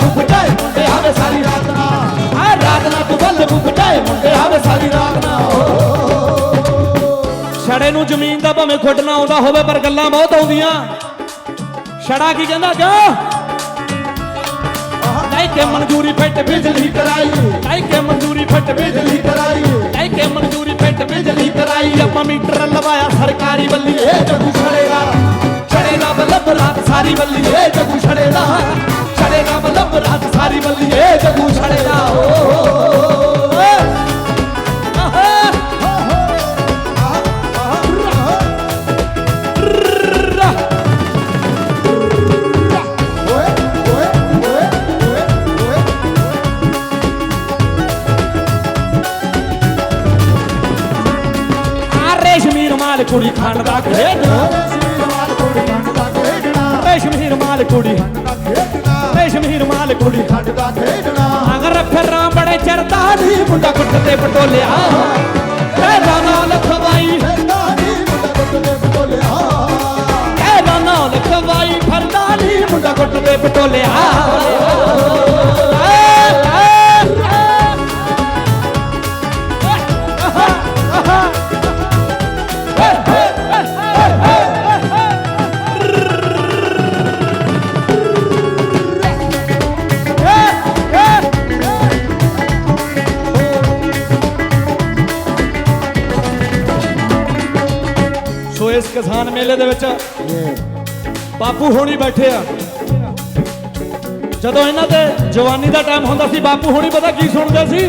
ਬੁੱਬਟਾਏ ਛੜੇ ਨੂੰ ਜ਼ਮੀਨ ਦਾ ਭਾਵੇਂ ਖੁੱਡ ਆਉਂਦਾ ਹੋਵੇ, ਪਰ ਗੱਲਾਂ ਬਹੁਤ ਆਉਂਦੀਆਂ। ਛੜਾ ਕੀ ਕਹਿੰਦਾ ਜਾ ਲੈ ਕੇ ਮਨਜ਼ੂਰੀ ਫਿੱਟ ਬਿਜਲੀ ਕਰਾਈ। ਕਹਿ ਕੇ ਮਨਜ਼ੂਰੀ ਫਿੱਟ ਬਿਜਲੀ ਕਰਾਈ। ਕਹਿ ਕੇ ਮਨਜ਼ੂਰੀ ਫਿੱਟ ਬਿਜਲੀ ਕਰਾਈ। ਆਪਾਂ ਮੀਟਰ ਲਵਾਇਆ ਸਰਕਾਰੀ ਬੱਲੀ ਏ ਜੱਗੂ ਛੜੇਗਾ ਛੜੇ ਨਾ ਬੱਲਬ ਰਾਤ ਸਾਰੀ ਬੱਲੀ ਏ ਜੱਗੂ ਛੜੇਗਾ ਬੱਲਬ ਰਾਤ ਸਾਰੀ ਬੱਲੀਏ ਜਗੂ ਛੜੇਗਾ ਓ। ਰਮਾਲ ਕੁੜੀ ਖੰਡ ਦਾ ਖੇਡਣਾ। ਰੇਸ਼ਮੀ ਰਮਾਲ ਕੁੜੀ ਰੇਸ਼ਮੀ ਰਮਾਲ ਕੁੜੀ। ਖੰਡ ਦਾ ਖੇਡਣਾ। ਅਗਰ ਫਿਰਾਂ ਬੜੇ ਚਰਦਾ ਨੀ ਮੁੰਡਾ ਕੁੱਟ ਤੇ ਪਟੋਲਿਆ। ਸੋ ਇਸ ਕਿਸਾਨ ਮੇਲੇ ਦੇ ਵਿੱਚ ਬਾਪੂ ਹੋਣੀ ਬੈਠੇ ਆ। ਜਦੋਂ ਇਹਨਾਂ ਦੇ ਜਵਾਨੀ ਦਾ ਟਾਈਮ ਹੁੰਦਾ ਸੀ, ਬਾਪੂ ਹੋਣੀ ਪਤਾ ਕੀ ਸੁਣਦੇ ਸੀ?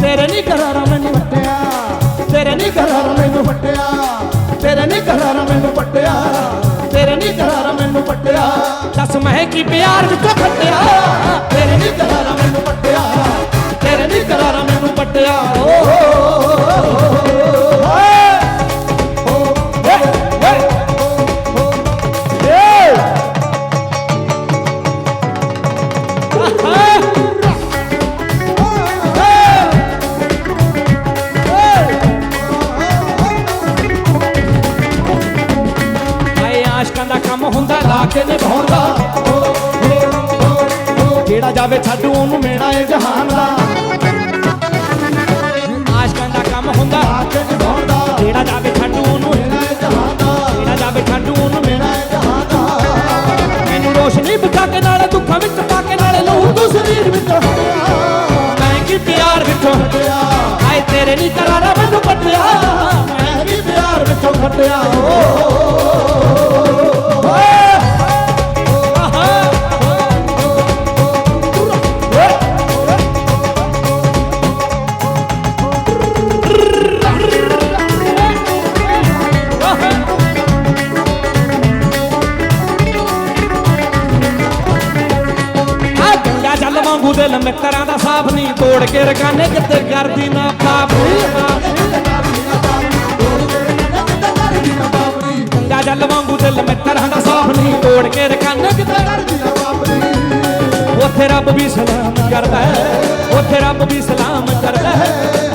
ਤੇਰੇ ਨਹੀਂ ਕਰਾਰਾ ਮੈਨੂੰ ਪੱਟਿਆ ਤੇਰੇ ਨਹੀਂ ਕਰਾਰਾ ਮੈਨੂੰ ਪੱਟਿਆ ਤੇਰੇ ਨਹੀਂ ਕਰਾਰਾ ਮੈਨੂੰ ਪੱਟਿਆ ਤੇਰੇ ਨਹੀਂ ਕਰਾਰਾ ਮੈਨੂੰ ਪੱਟਿਆ ਦੱਸ ਮੈਂ ਕੀ ਪਿਆਰ ਵਿੱਚੋਂ ਖੱਟਿਆ ਤੇਰੇ ਨਹੀਂ ਕਰਾਰਾ ਮੈਨੂੰ ਪੱਟਿਆ ਆਸ਼ਕਾਂ ਦਾ ਕੰਮ ਹੁੰਦਾ ਲਾ ਕੇ ਨਿਭਾਉਣ ਦਾ ਜਿਹੜਾ ਜਾਵੇ ਛੱਡੂ ਉਹਨੂੰ ਮੇਣਾ ਏ ਜਹਾਨ ਦਾ। ਆਸ਼ਕਾਂ ਦਾ ਕੰਮ ਹੁੰਦਾ ਆ ਕੇ ਨਿਭਾਉਂਦਾ। ਜਿਹੜਾ ਜਾਵੇ ਛੱਡੂ ਉਹਨੂੰ ਮੇਰਾ ਇਹ ਜਹਾਨ ਦਾ। ਜਿਹੜਾ ਜਾਵੇ ਛੱਡੂ ਉਹਨੂੰ ਮੇਣਾ ਇਹ ਜਹਾਨ ਦਾ। ਮੈਨੂੰ ਰੋਸ਼ਨੀ ਬਚਾ ਕੇ ਨਾਲੇ, ਦੁੱਖਾਂ ਵਿੱਚ ਪਾ ਕੇ ਨਾਲੇ ਲਹੂ ਤੂੰ ਸਰੀਰ ਵਿੱਚ ਮੈਂ ਕੀ ਪਿਆਰ ਵਿੱਚੋਂ ਪੱਟਿਆ ਆਏ ਤੇਰੇ ਨਹੀਂ ਕਰਾਰਾ ਮੈਨੂੰ ਪੱਟਿਆ। ਮੈਂ ਵੀ ਪਿਆਰ ਵਿੱਚੋਂ ਖੱਟਿਆ ਆ ਦਿਲ ਮਿੱਤਰਾਂ ਦਾ ਸਾਫ਼ ਨਹੀਂ ਤੋੜ ਕੇ ਰਕਾਨੇ ਕਿਤੇ ਕਰਦੀ ਨਾ ਪਾਪ। ਗੰਗਾ ਜਲ ਵਾਂਗੂ ਦਿਲ ਮਿੱਤਰਾਂ ਦਾ ਸਾਫ਼ ਨਹੀਂ ਤੋੜ ਕੇ ਰਕਾਨੇ ਕਿਤੇ ਉੱਥੇ ਰੱਬ ਵੀ ਸਲਾਮ ਕਰਦਾ ਹੈ, ਉੱਥੇ ਰੱਬ ਵੀ ਸਲਾਮ ਕਰਦਾ ਹੈ।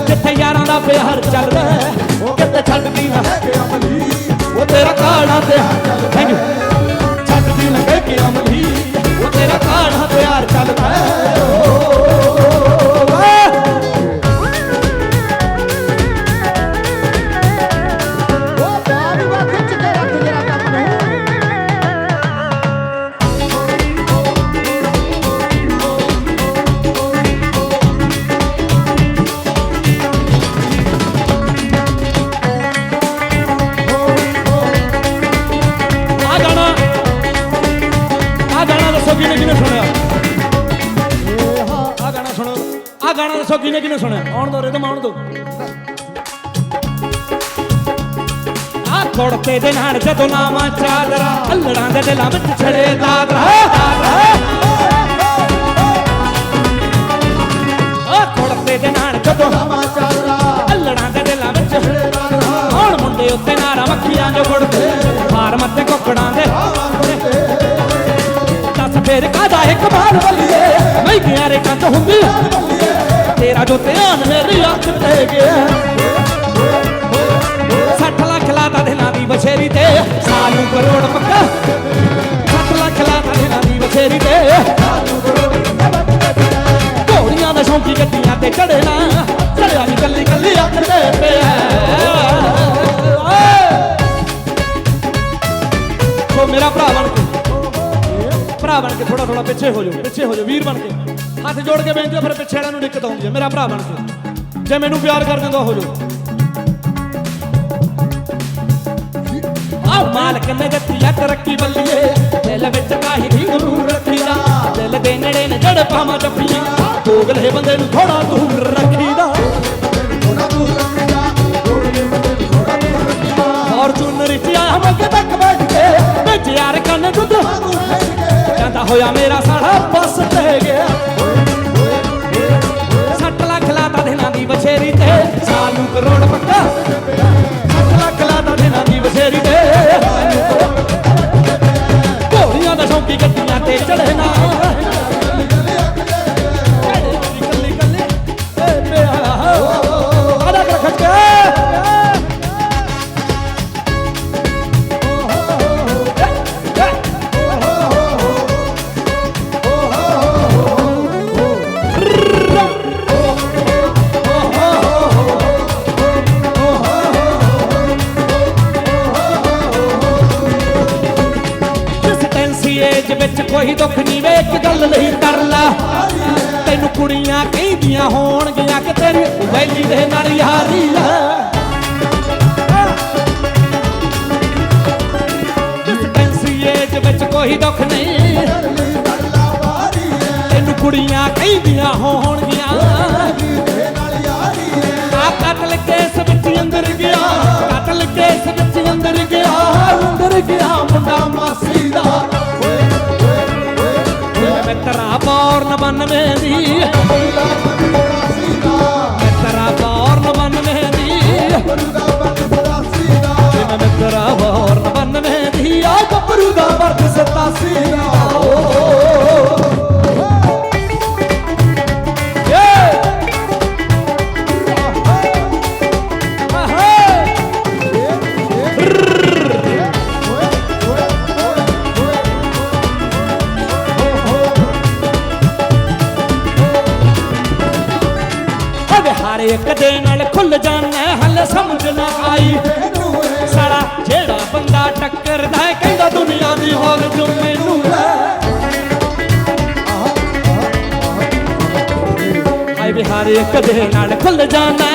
ਜਿੱਥੇ ਯਾਰਾਂ ਦਾ ਪਿਆਰ ਚੱਲਦਾ ਹੈ, ਕਿਤੇ ਛੱਡਦੀ ਨਾ ਉਹ ਤੇਰਾ ਕਾਣਾ ਤੇ ਥੈਂਕ ਪਿਆਰ ਚੱਲਦਾ ਹੈ ਆ ਦੱਸੋ ਕਿਹਨੇ ਕਿਹਨੇ ਸੁਣਿਆ? ਆਉਣ ਦੋ ਰਿਦਮ ਆਉਣ ਦੋ। ਆ ਖੋੜਤੇ ਦੇ ਨਾਲ ਜਦੋਂ ਨਾਮਾ ਚਾਦਰਾ, ਅੱਲੜਾਂ ਦੇ ਦਿਲਾਂ ਵਿੱਚ ਛੜੇ ਦਾਦਰਾ। ਆ ਖੋੜਤੇ ਦੇ ਨਾਲ ਜਦੋਂ ਅੱਲੜਾਂ ਦੇ ਦਿਲਾਂ ਵਿੱਚ ਹੁਣ ਮੁੰਡੇ ਉੱਤੇ ਨਾਰਾ ਮੱਖੀਆਂ ਜੋ ਗੁੜਦੇ, ਮਾਰ ਮੱਤੇ ਕੁੱਕੜਾਂ ਦੇ ਦੱਸ ਫੇਰ ਕਾਦਾ ਇੱਕ ਮਾਰ ਬੱਲੀਏ? ਮੈਂ ਗਿਆ ਰੇ ਕੰਤ ਹੁੰਦੀ ਤੇਰਾ ਜੋ ਧਿਆਨ ਮੇਰੀ ਅੱਖ ਤੇ ਗਿਆ। 60 ਲੱਖ ਲਾਤਾ ਦੇ ਦਿਲਾਂ ਦੀ ਬਛੇਰੀ ਤੇ, ਸਾਲੂ ਕਰੋੜ ਪੱਕਾ। 60 ਲੱਖ ਲਾਤਾ ਦਿਲਾਂ ਦੀ ਬਛੇਰੀ ਤੇ ਘੋੜੀਆਂ ਦੇ ਸ਼ੌਂਕੀ ਗੱਡੀਆਂ ਤੇ ਚੜੇ ਨਾ ਚੜਿਆ ਨਹੀਂ ਕੱਲੀ ਕੱਲੀ ਆ ਚੱਕਦੇ ਪਿਆ। ਸੋ ਮੇਰਾ ਭਰਾ ਬਣ ਕੇ, ਭਰਾ ਬਣ ਕੇ ਥੋੜਾ ਥੋੜਾ ਪਿੱਛੇ ਹੋ ਜਾਓ, ਪਿੱਛੇ ਹੋ ਜਾਓ, ਵੀਰ ਬਣ ਕੇ। ਹੱਥ ਜੋੜ ਕੇ ਬੇਨਤੀ ਹੈ, ਫਿਰ ਪਿੱਛੇ ਵਾਲਿਆਂ ਨੂੰ ਦਿੱਕਤ ਆਉਂਦੀ ਹੈ ਮੇਰਾ ਭਰਾ ਬਣ ਕੇ। ਜੇ ਮੈਨੂੰ ਪਿਆਰ ਕਰ ਦਿੰਦਾ ਹੋ ਜਾਓ ਆ ਮਾਲਕ ਨੇ ਦਿੱਤੀ ਆ ਤਰੱਕੀ ਬੱਲੀਏ। ਦਿਲ ਵਿੱਚ ਕਾਹੀ ਦੀ ਗੁਰੂ ਰੱਖੀਦਾ। ਦਿਲ ਦੇ ਨੇੜੇ ਨੇ ਜੜ ਪਾਵਾਂ ਜੱਫੀਆਂ ਦੋਗਲੇ ਬੰਦੇ ਨੂੰ ਥੋੜਾ ਦੂਰ ਰੱਖੀਦਾ। ਥੋੜਾ ਦੂਰ ਫੋਰਚੂਨਰ ਚ ਆਇਆ ਮੱਗੇ ਤੱਕ ਬੈਠ ਕੇ। ਵਿੱਚ ਯਾਰ ਕੰਨ ਦੁੱਧ ਜਾਂਦਾ ਹੋਇਆ ਮੇਰਾ ਸਾੜਾ ਬੱਸ ਤੇ। ਸ਼ੌਂਕੀ ਗੱਡੀਆਂ ਤੈਨੂੰ ਕੁੜੀਆਂ ਕਹਿੰਦੀਆਂ ਹੋਣਗੀਆਂ ਕਿ ਤੇਰੀ ਵੈਲੀ ਦੇ ਨਾਲ ਯਾਰੀ ਆ। ਕੰਸਿਸਟੈਂਸੀ ਵਿੱਚ ਕੋਈ ਦੁੱਖ ਨਹੀਂ। ਤੈਨੂੰ ਕੁੜੀਆਂ ਕਹਿੰਦੀਆਂ ਹੋਣਗੀਆਂ। ਆ ਕਤਲ ਕੇਸ ਵਿੱਚ ਅੰਦਰ ਗਿਆ। ਕਤਲ ਕੇਸ ਵਿੱਚ ਅੰਦਰ ਗਿਆ। ਅੰਦਰ ਗਿਆ, ਮੁੰਡਾ ਮਾਸੀ ਤੇਰਾ ਬੌਰਨ ਦੀ ਨਾਲ ਜਾਣਾ ਹੱਲ ਸਮਝ ਨਾ ਆਈ। ਸਾਲਾ ਜਿਹੜਾ ਬੰਦਾ ਟੱਕਰਦਾ ਹੈ, ਕਹਿੰਦਾ ਦੁਨੀਆ ਦੀ ਹੋਲ ਜੋ ਮੈਨੂੰ ਹੈ। ਹਾਏ ਵੀ ਹਰ ਇੱਕ ਦੇ ਨਾਲ ਖੁੱਲ ਜਾਣਾ